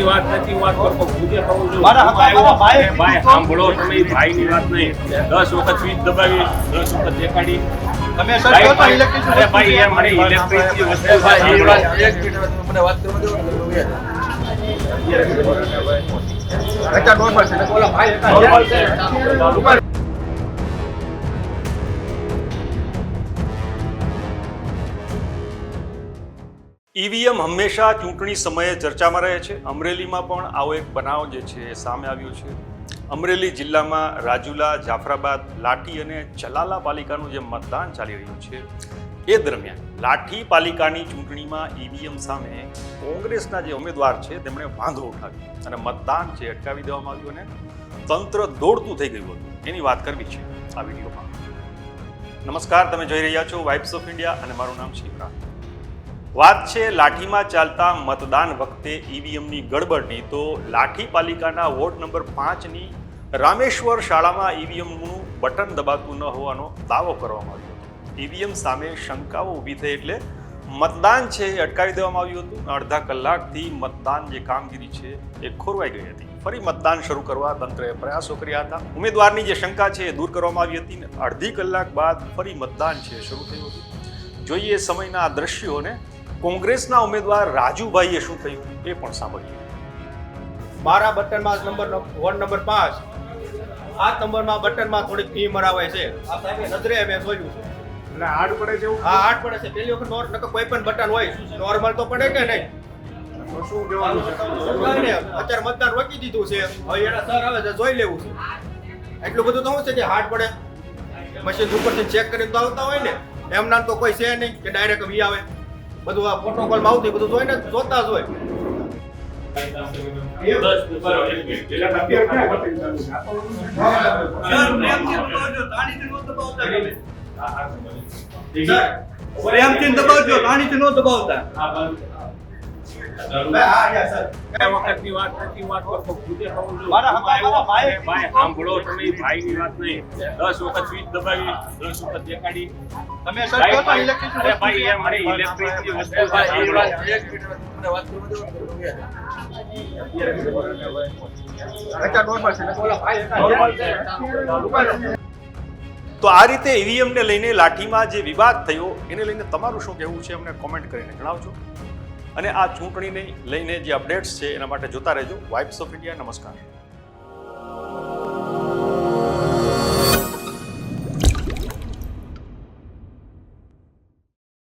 વખતની વાત નથી વાત કરતો ખુદે કહું છું મારા હું આવ્યો. ભાઈ ભાઈ સાંભળો તમે ભાઈ ની વાત નહીં. દસ વખત સ્વીચ દબાવી દસ વખત દેખાડી. તમે સર કહો તો ઇલેક્ટ્રિક અરે ભાઈ યાર મને ઇલેક્ટ્રિકની વસ્તુ ભાઈ, એ વાત- ભાઈ, એક મિનિટ મને વાત કરવા દો ઈવીએમ હંમેશા ચૂંટણી સમયે ચર્ચામાં રહે છે. અમરેલીમાં પણ આવો એક બનાવ જે છે એ સામે આવ્યો છે. અમરેલી જિલ્લામાં રાજુલા, જાફરાબાદ, લાઠી અને ચલાલા પાલિકાનું જે મતદાન ચાલી રહ્યું છે એ દરમિયાન લાઠી પાલિકાની ચૂંટણીમાં ઈવીએમ સામે કોંગ્રેસના જે ઉમેદવાર છે તેમણે વાંધો ઉઠાવ્યો અને મતદાન છે અટકાવી દેવામાં આવ્યું અને તંત્ર દોડતું થઈ ગયું હતું. એની વાત કરવી છે આ વિડીયોમાં. નમસ્કાર, તમે જોઈ રહ્યા છો વાઇબ્સ ઓફ ઇન્ડિયા અને મારું નામ છે ઇમરાન. વાત છે, લાઠીમાં ચાલતા મતદાન વખતે ઈવીએમની ગડબડની, તો લાઠી પાલિકાના વોર્ડ નંબર પાંચની રામેશ્વર શાળામાં ઈવીએમનું બટન દબાતું ન હોવાનો દાવો કરવામાં આવ્યો હતો. ઈવીએમ સામે શંકાઓ ઊભી થઈ એટલે મતદાન છે એ અટકાવી દેવામાં આવ્યું હતું અડધા કલાકથી મતદાન જે કામગીરી છે એ ખોરવાઈ ગઈ હતી. ફરી મતદાન શરૂ કરવા તંત્રએ પ્રયાસો કર્યા હતા. ઉમેદવારની જે શંકા છે એ દૂર કરવામાં આવી હતી અને અડધી કલાક બાદ ફરી મતદાન છે શરૂ થયું હતું. જોઈએ સમયના આ દ્રશ્યોને કોંગ્રેસના ઉમેદવાર રાજુભાઈએ શું થયું એ પણ સાંભળીએ. મારા બટનમાં નંબર વોર્ડ નંબર પાંચ. આ નંબરમાં બટનમાં થોડીક ફી મરાવે છે. આ સાહેબે નજરે મેં જોયું છે. એટલે હાડ પડે છે એવું? હા આઠ પડે છે. પેલી વખત નોર નકર કોઈ પણ બટન હોય નોર્મલ તો પડે કે નહીં? તો શું કહેવાનું છે? અત્યારે મતદાન રોકી દીધું છે. હવે એના સર આવે છે જોઈ લેવું છે. એટલું બધું તો શું છે કે હાર્ડ પડે? મશીન ઉપરથી ચેક કરીને તો આવતા હોય ને. એમ નામ તો કોઈ છે નહીં કે ડાયરેક્ટ વી આવે. બધું આ પ્રોટોકોલમાં આવતું બધું જોઈને જોતા જ હોય. પ્રેમથી દબાવજો તાણીથી નો દબાવતા. વખતની વાત નથી વાત કરતો ખુદે કહું છું મારા હું આવ્યો. હકામાં ભાઈ- સાંભળો તમે ભાઈની વાત નહીં. દસ વખત સ્વિચ દબાવી દસ વખત દેખાડી. તમે સર ભાઈ, કહો તો અરે ભાઈ મને ઇલેક્ટ્રિકની વસ્તુ ભાઈ, વાત- આ રીતે ઈવીએમને લઈને લાઠીમાં જે વિવાદ થયો એને લઈને તમારું શું કહેવું છે? અમને કોમેન્ટ કરીને જણાવજો. અને આ ચૂંટણીને લઈને જે અપડેટ્સ છે એના માટે જોતા રહેજો. વાઇબ્સ ઓફ ઇન્ડિયા નમસ્કાર.